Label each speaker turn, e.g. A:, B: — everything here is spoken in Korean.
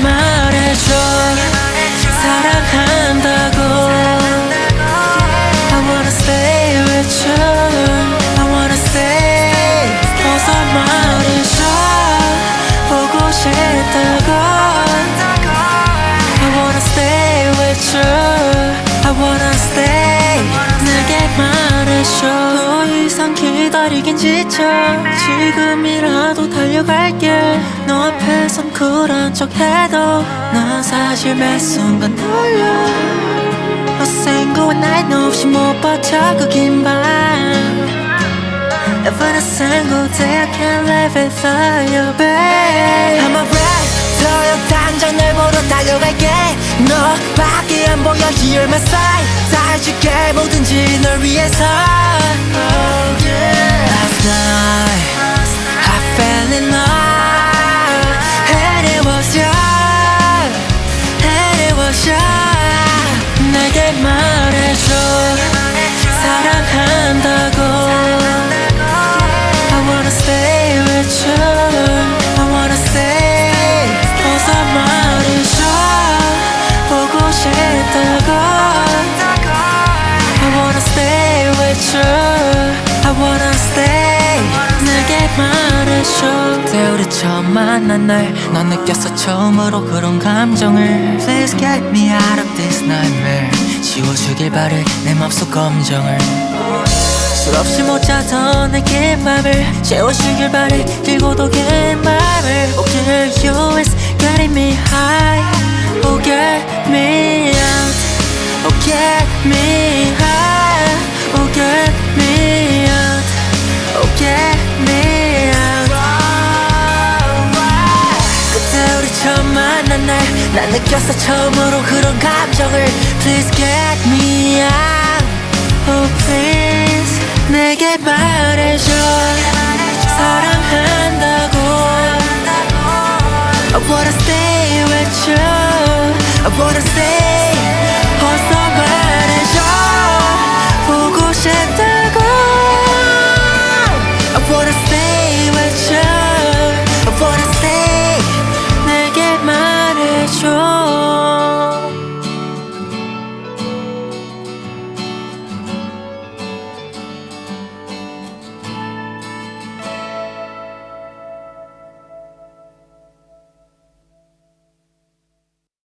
A: 말해줘 사랑한다고 I wanna stay with you I wanna stay 어서 말해줘 보고 싶다고 I wanna stay with you I wanna stay 내게 말해줘 더 이상 기다리긴 지쳐 지금이라도 달려갈게 너 선 쿨한 척 해도 난 사실 매 순간 떨려 어생고한 날 없이 못 버텨 그 긴밤 Even a single day I can't live without you, babe I'm a red, 당장 널 보러 달려갈게 너밖에 안 보여 Here my side 다 해줄게 뭐든지 널 위해서 oh, yeah. 말해줘 그때 우리 처음 만난 날넌 느꼈어 처음으로 그런 감정을. Please get me out of this nightmare. 지워주길 바래 내 맘속 검정을. 수없이 못 자던 내긴 맘을 채워주길 바래 길고도 긴 맘을. girl you is getting me high 난 날 난 느꼈어 처음으로 그런 감정을 Please get me out Oh please 내게 말해줘 사랑한다고 I wanna stay with you I wanna stay 어서 말해